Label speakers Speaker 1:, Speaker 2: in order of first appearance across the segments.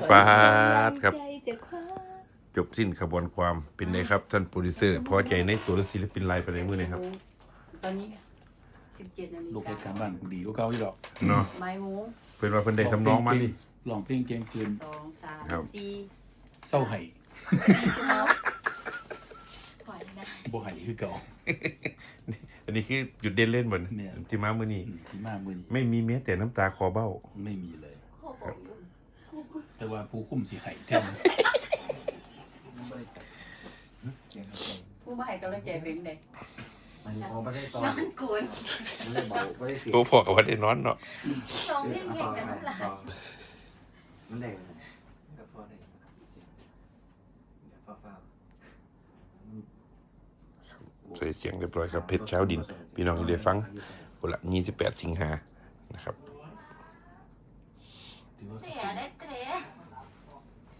Speaker 1: เลย
Speaker 2: ฟาดครับ
Speaker 1: ใจจะคว้า
Speaker 2: จบสิ้นขบวนความเป็นไงครับ ท่านโปรดิวเซอร์พอใจในตัวศิลปินไลน์ไปในมือเลยครับ
Speaker 1: ตอนนี้สิบเจ็ดนาฬิ
Speaker 3: ลูกเห
Speaker 1: กา
Speaker 3: ตุการณ์บ้านดีกว่าเก่าอยู่ดอก
Speaker 2: เนาะ
Speaker 1: ไม้หมู
Speaker 2: เพิ่นว่าเพิ่นได้ทำน้องมานี่
Speaker 3: ลองเพลงเก่งคืน
Speaker 1: สองสาม
Speaker 2: ครับ
Speaker 1: สี่
Speaker 3: เศร้าไห้
Speaker 1: ปล่อยนะ
Speaker 3: บ่ไห้คือเก่า
Speaker 2: อันนี้คือหยุดเด่นเล่นบน
Speaker 3: เนี่ย
Speaker 2: ที่มามือนี้
Speaker 3: อืมที่มามื้อนี้
Speaker 2: ไม่มีแม้แต่น้ำตาคอเบ้า
Speaker 3: ไม่มีเลย
Speaker 1: ข้อบอกอยู่
Speaker 3: แต่ว่าผู้คุมสิไห้แทน
Speaker 1: ผู้มาให้กำลังใจเป็นไง
Speaker 4: มันพอไม่ได้ตอน
Speaker 1: นอนกุน
Speaker 4: ไม่ได้เบาไม่ได้เสีย
Speaker 2: โอ้พอกับว่าได้นอนเนาะ
Speaker 1: น้องเพ่งเก่งจังหลาย
Speaker 4: มันได้
Speaker 5: กับพ่อได้เดี๋ยวฟ้า
Speaker 2: ใส่เสียงเรียบร้อยครับเพชรเช้าดิน พี่น้องที่ได้ฟังกุละ28 สิงหานะครับ
Speaker 3: ถือว่าสุ
Speaker 1: เสี
Speaker 3: ด
Speaker 1: ยได้เตะ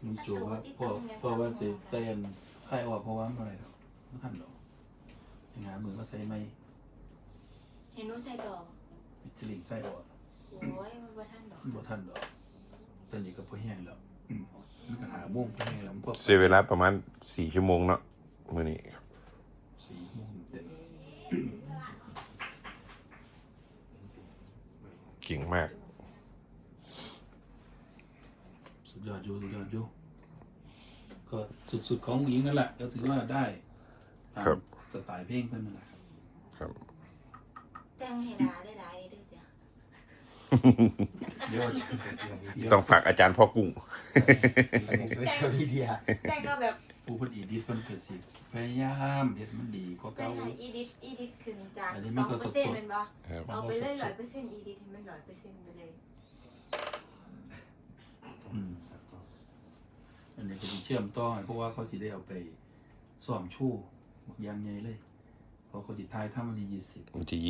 Speaker 3: ลุงโจว่าพ่อพ่อว่าสิใส่อันไข่ออกเพราะว่ามันอะไรดอกบ่ทันดอกยังหามือก็ใส่ไม่
Speaker 1: เห็นหนูใส่ดอก
Speaker 3: มิชลินใส่ออก
Speaker 1: โอ้ยมันบ่ทันดอก
Speaker 3: บ่ทันดอกตอนนี้ก็พอแห้งแล้วอืมมันก็หาโมงพอแห้งแล้วมันพอ
Speaker 2: เสียเวลาประมาณ4ชั่วโมงเนาะมือนี้ครับ
Speaker 3: สี่โมงเต็ม
Speaker 2: เก่งมาก
Speaker 3: สุด ยอดอยู่สุดยอดอยู่ก็สุดๆของหญิงนั่นแหละก็ถือว่าได้ตาม
Speaker 2: ครับ
Speaker 3: สไตล์เพลงเพิ่นนั่นแหละครับ
Speaker 2: ครับ
Speaker 1: แต่งให้ดาได้หลายเด้อจ้ะ
Speaker 3: เดี๋ยวเดี๋ยว
Speaker 2: ต้องฝากอาจารย์พ่อกุ้ง
Speaker 5: ๆอันนี้โซเชียลมีเดีย
Speaker 1: แต่งก็แบบ
Speaker 3: ผู้เพิ่นอีดิทเพิ่นก็สิพยายามเฮ็ดมันดีกว่า
Speaker 1: เป็น
Speaker 3: เก่า
Speaker 1: ไงอีดิทอีดิทขึ้นจาก
Speaker 3: อันนี้
Speaker 1: ส
Speaker 3: มั
Speaker 1: อนง
Speaker 3: ก็
Speaker 1: เปอร์
Speaker 3: ส
Speaker 1: เซ็น
Speaker 3: ด
Speaker 1: ต์
Speaker 3: ๆ
Speaker 1: เป็นบ่
Speaker 2: ครับ
Speaker 1: เอาไปเลยร้อยเปอร์เซ็นต์อีดิทให้มันร้อยเปอร์เซ็นต์ไปเลย
Speaker 3: อืม อันนี้ก็สิเชื่อมต่อให้เพราะว่าเขาสิได้เอาไปซ้อมโชูบักอยางใหญ่เลยเพราะเขาสิถ่ายทำวันที่20
Speaker 2: วันที่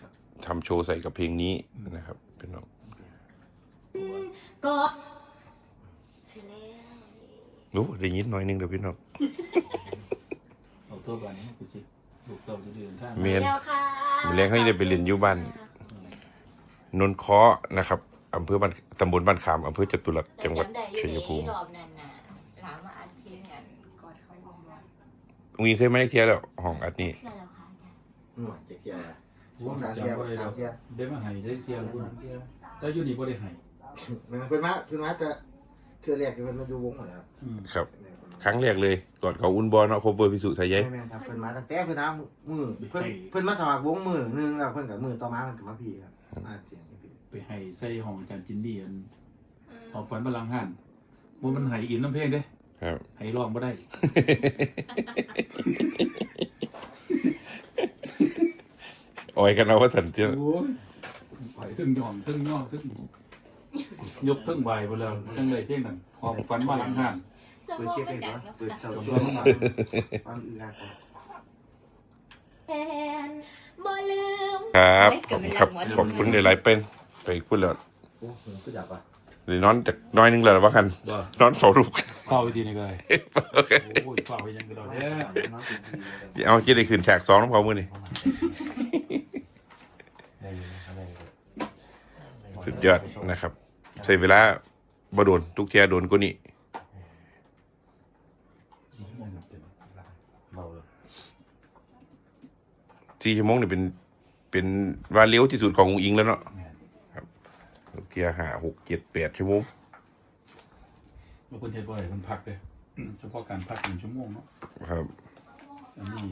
Speaker 3: ครับ
Speaker 2: 20ทำโชว์ใส่กับเพลงนี้นะครับพี่น้อง
Speaker 1: ก็เสร็จแล้ว
Speaker 2: รู้ได้ยินหน่อยนึงเดี๋ยวพี่น้อง
Speaker 3: เอาตัวบัดนี้กูสิลูกเต้าจะเดินทาง
Speaker 2: เมียน
Speaker 1: แล้วค่ะ
Speaker 2: มื้อแรงให้ได้ไปเรียนอยู่บ้าน นนเคาะนะครับอำเภอบ้านตำบลบ้านขามอำเภอจตุรัสจังหวัด
Speaker 1: แต่จำได้อยู่
Speaker 2: ชัยภูมิ
Speaker 1: ในรอบนั้นน่ะถามว่าอัดเพลงอันกอดเขาอยู่บ่
Speaker 2: ตรงนี้เคยไม่ได้เที่ยวแล้วห้องอัดนี่
Speaker 1: เพื่อแล้วค่ะอาจารย์
Speaker 4: หน่วยจะเที่ยวละ
Speaker 3: วงจำบ่ได้แล้วได้มาให้ได้เที่ยวพุ่นแต่อยู่นี่บ่ได้ให้
Speaker 4: มันเป็นมาเป็นมาจะเชื่อแรกที่มันมาอยู่วงหมดแล้ว
Speaker 3: อืม
Speaker 2: ครับ ครั้งแรกเลยกอดเขาอุ่นบอลเนาะโคเวอร์พิสุสายใย
Speaker 4: ไม่แม่นครับเพิ่นมาตั้งแต่เพิ่นนะมือเพิ่นเพิ่นมาสมัครวงมือนึงแล้วเพิ่นกับมือต่อมาเพิ่นกับมาพี่ครับมาเสียงพี่
Speaker 3: ไปให้ใส่ห้องอาจารย์จินดี้อันออกฝันพลังหันบ่มันให้อินน้ำเพลงเด้
Speaker 2: ครับ
Speaker 3: ให้ร้องบ่ได้
Speaker 2: ออยกันเอาว่าสันเตีย
Speaker 3: โอ้ยไปถึงยอมถึงย่อถึงยกถึงไหวไปแล้วจังเลยเพลงนั้นออกฝันพลังหัน
Speaker 1: ส
Speaker 4: เปิ
Speaker 1: ม
Speaker 4: ด
Speaker 1: อง
Speaker 4: เช็ค
Speaker 1: เป็
Speaker 4: ให้
Speaker 1: น
Speaker 4: ก่
Speaker 1: กั
Speaker 4: อนน
Speaker 1: เนาะ
Speaker 4: เปิดเจ้า
Speaker 3: จบ
Speaker 4: ช่ว
Speaker 3: แล้
Speaker 4: ง
Speaker 3: วมา
Speaker 4: ความอืออาก่อน
Speaker 1: แทนบ่ลืม
Speaker 2: ครับขอบคุณครับขอบคุณหลายๆเป็น ไปพูดแล้ว
Speaker 4: โอ้โหก็จับอะ
Speaker 2: เดี๋ยวนอนจากน้อยนึงแล้วว่ากัน
Speaker 3: บ่
Speaker 2: นอนเฝ้าลูก
Speaker 3: เข้าไปทีนี่ก็ได้โอ้ยเข้าไปยังก็ได้แท้
Speaker 4: น้องเป็นทีเลย
Speaker 2: เดี๋ยวเอาที่ได้คืนฉากสองน้องเขามือนี่
Speaker 5: ได้ยินนะครับได้ยิน
Speaker 2: สุดยอดนะครับ ใช้เวลาบ่โดนทุกเที่ยโดนก็นี่
Speaker 5: เบาเลย
Speaker 2: สี่ชั่วโมงนี่เป็นเป็นว่าเลี้ยวที่สุดของอุงอิงแล้วเนาะ
Speaker 3: แม่น
Speaker 2: ทุกเที่ยห้าหกเจ็ดแปดชั่วโมง
Speaker 3: บางคนเฮ็ดบ่ได้เพิ่นพักเด้อืมเฉพาะการพัก1ชั่วโมงเนาะ
Speaker 2: ครับ
Speaker 3: อันนี้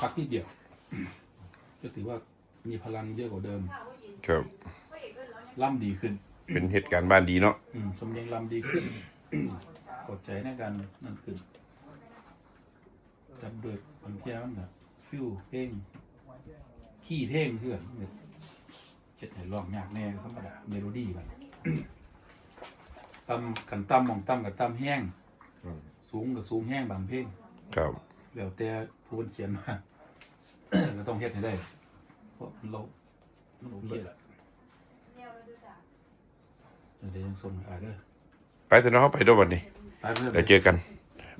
Speaker 3: พักนิดเดียว ก็ถือว่ามีพลังเยอะกว่าเดิม
Speaker 2: ครับ
Speaker 3: ล่ำดีขึ้น
Speaker 2: เป็นเหตุการณ์บ้านดีเนาะ
Speaker 3: อืมสำเนียงลำดีขึ้น กดใจในการนั่นขึ้นจำด้วยบางเที่ยมันแบบฟิวเพลงขี้เพลงเพื่อนแบบเจ็ดให้ร้องยากแน่ธรรมดาเมโลดี้มัน ตั้มกันตั้มมองตั้มกับตั้มแห้งสูงกับสูงแห้งบางเพลง
Speaker 2: ครับ
Speaker 3: แล้วแต่ผู้คนเขียนมา ก็ต้องเฮ็ดให้ได้เพราะเรามันโอเคแหละจะได้ยังส่งให้อาเด้อ
Speaker 2: ไปแต่น้องไปด้วยวันนี้
Speaker 3: ไปเพื่อน
Speaker 2: เดี๋ยวเจอกัน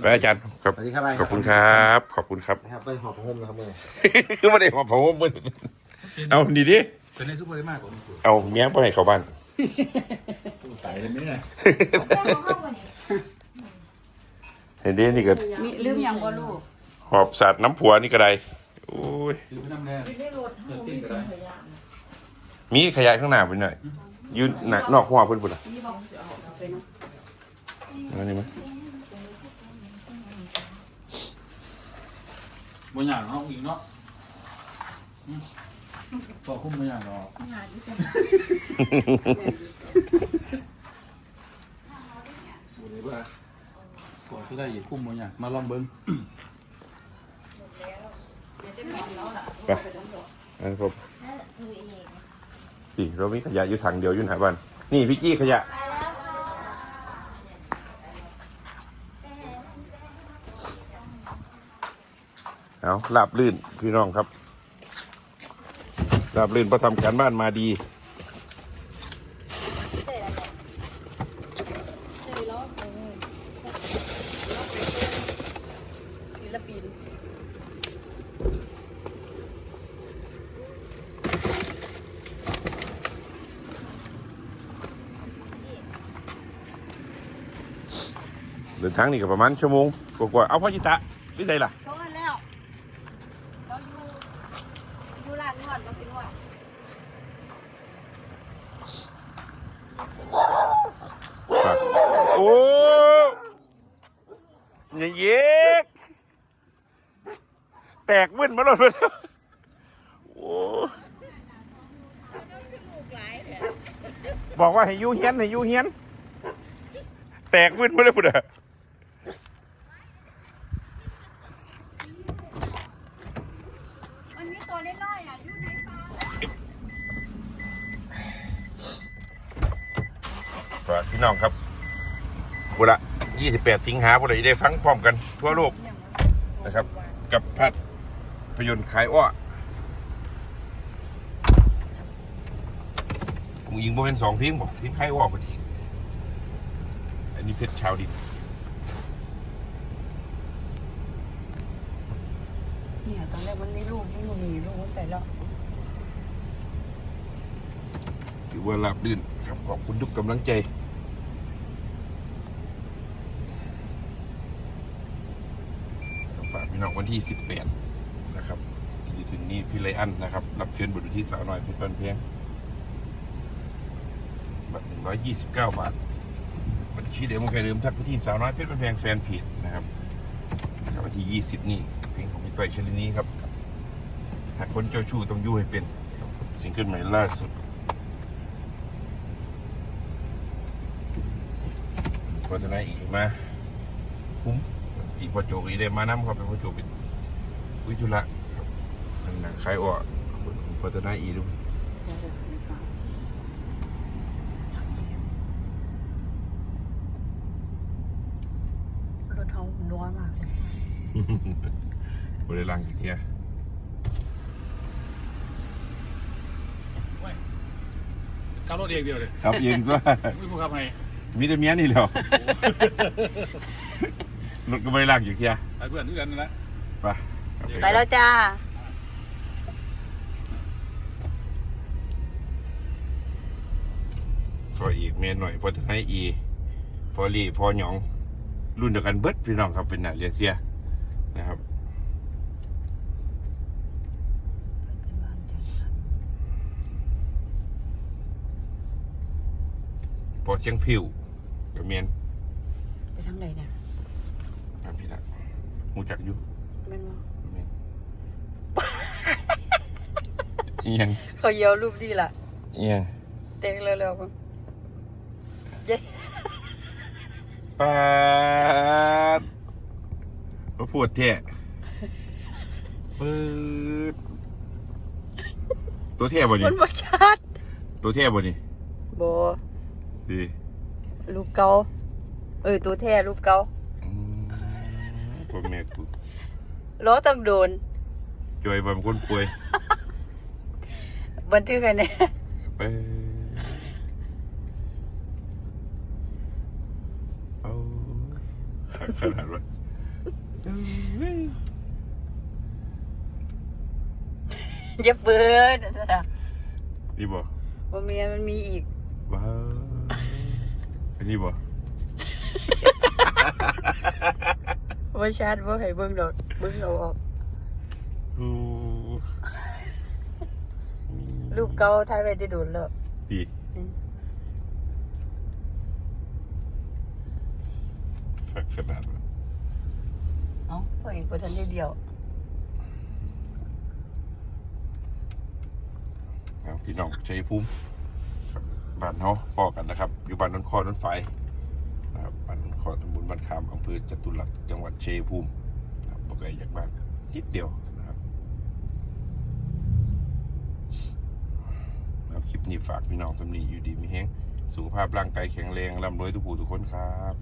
Speaker 2: ไปอาจารย์ครับ
Speaker 4: สวัสดีครับ
Speaker 2: ขอบคุณครับ ขอบคุณครับ
Speaker 4: นะครับไปหอบห่มนะครับแม่
Speaker 2: คือไม่ได้มาผมมือเอาดีดิ
Speaker 3: เป็นนี่คือบ่ได้มากกว่านี้
Speaker 2: เอาเมียไปให้เขาบ้าน
Speaker 3: ตายเลยไหมเนี่ย
Speaker 1: แม่ของเขาคนนี้
Speaker 2: เห็นดินี่ก็
Speaker 6: มีลืมยังบ่ลูก
Speaker 2: หอบสัตว์น้ำผัวนี่ก็ได้โอ้ย
Speaker 3: คือไปน้ำแน่
Speaker 1: อยู่ในรถ
Speaker 3: เดินติ้งก็ได้
Speaker 1: ขยะ
Speaker 2: มีขยะข้างหน้าไปหน่อยอยืนหน้านอกหัวเพิ่นพุ่นอะ
Speaker 6: นี่บอกจะเอาไปเนาะ
Speaker 2: อันนี้มั้ย
Speaker 3: บนอย่างห้องอีกเนาะอืม พอคุ้มบนอย่างหรอก
Speaker 1: งานที่จะ
Speaker 3: บุเลยว่าก่อนที่ได้อีกคุ้มบนอย่างมาลองเบิ้ง
Speaker 2: ไปอันนี้ผม
Speaker 1: ดูเอง
Speaker 2: นี่เรามีขยะอยู่ถังเดียวอยู่หน้าบ้านนี่พี่กี้ขยะเอาลาบลื่นพี่น้องครับ ลาบลื่นพอทำการบ้านมาดี
Speaker 6: ศิลปิน
Speaker 2: เดินทางนี่ก็ประมาณชั่วโมงกว่าๆเอาพ่อจิตะนี่ใดล่ะ
Speaker 6: โทษแล้ว เราอยู่อยู่ร้านนวดเราไปนวด
Speaker 2: ครับโอ้ยเย็กแต กมึนมาแล้วโอ้บอกว่าให้ยูเฮียนให้ยูเฮียน แตกมึนมาเลยพุ่นอะ
Speaker 6: มันมีตัวน้อยอะยูในฟ้า
Speaker 2: ฝากพี่น้องครับบุระ28 สิงหาบุระจะได้ฟังพร้อมกันทั่วโลกนะครับ กับภา พยนตร์ขายอ้อมึงยิงบ่เป็นสองเพลงบอกเพลงขายอ้อพอดีอันนี้เพชรชาวดิน
Speaker 6: เนี่ยตอนแรกมันมีลูกมันมีลูกมันไปแล้ว
Speaker 2: ถือว่าราบรื่นครับขอบคุณทุกกำลังใจฝากพี่น้องวันที่ 18 นะครับที่ถึงนี้พี่ไลอันนะครับ รับเชิญบทที่สาวน้อยเพชรบันเพียงบัตร129บเก้าบาทบัญชีเดิมของใครเดิมทักไปที่สาวน้อยเพชรบันเพียงแฟนเพจนะครับกับวันที่20นี่เพลงของพี่ต้อยชลินีครับหากคนเจ้าชู้ต้องยู่ให้เป็นครับซิงเกิลใหม่ล่าสุดพัฒนาอีกมาคุ้มที่พ่อโจกีได้มานำครับเป็นพอโจเป็น วิทุระครับนั่นหนังคล้ายอ้องพัฒนาอีดู
Speaker 6: เดี๋ยรถเขานัวมากเลย
Speaker 2: บริลังอีกเทีย
Speaker 3: ขับรถเองเดียวเลย
Speaker 2: ครับเองว่า
Speaker 3: ไม่พูดขับให้
Speaker 2: มีแต่เมียนี่แหล้วรถก็บริลังอีกเที่ย
Speaker 3: ไปเพื่อนด้วยกันนั่นแหละ
Speaker 2: ไป
Speaker 6: ไปแล้วจ้า
Speaker 2: พออีกเมียหน่อยพัฒนาอี พอลีพอหยอง รุ่นเดียวกันเบิดพี่น้องครับเป็นหนาเรียเซียนะครับพอเชียงพิวกับเมียน
Speaker 6: ไปทางไหนเนี่ย
Speaker 2: ตามพี่ละหูจักอยู่
Speaker 6: แม่นบ่
Speaker 2: เมียนเอียง
Speaker 6: เขาเยียวรูปดีล่ะ
Speaker 2: เอียง
Speaker 6: เต็งเร็วๆมั้งเย้
Speaker 2: ปาดมาปวดแท้ปืดตัวแท้บ่นี่
Speaker 6: มันบ่ชัด
Speaker 2: ตัวแท้บ่นี่
Speaker 6: บ่
Speaker 2: ดี
Speaker 6: รูปเก่าเออตัวแท้รูปเก่า
Speaker 2: อืมพ่อแม่กู
Speaker 6: ล้อต้องโดน
Speaker 2: จอยบางคนป่วย
Speaker 6: บันทึกให้แน่
Speaker 2: ไปเอาขนาดว่า
Speaker 6: อย่าเปิดนั่นน่ะ
Speaker 2: นี่บ่
Speaker 6: บ่มีมันมีอีก
Speaker 2: บบ้าอันนี้บ่
Speaker 6: ว่าชาติว่าให้เบิ่งดอกเบิ่งเอาออก
Speaker 2: โอ้
Speaker 6: รูปเก่าถ่ายไว้ที่โดนแล้ว
Speaker 2: ดี
Speaker 6: อืม
Speaker 2: คักขนาดนั้น
Speaker 6: เอ้าพวกเองบ่ทันได้เดียว
Speaker 2: เอาพี่น้องชัยภูมิครับบ้านเฮาพอกันนะครับ อยู่บ้านนนครนนไฟนะครับบ้านนนครตำบลบ้านขามอำเภอจตุรัสจังหวัดชัยภูมินะครับบ่ไกลจากบ้านนิดเดียวนะ คลิปนี้ฝากพี่น้องสำนีอยู่ดีมีแห้งสุขภาพร่างกายแข็งแรงร่ำรวยทุกผู้ทุกคนครับ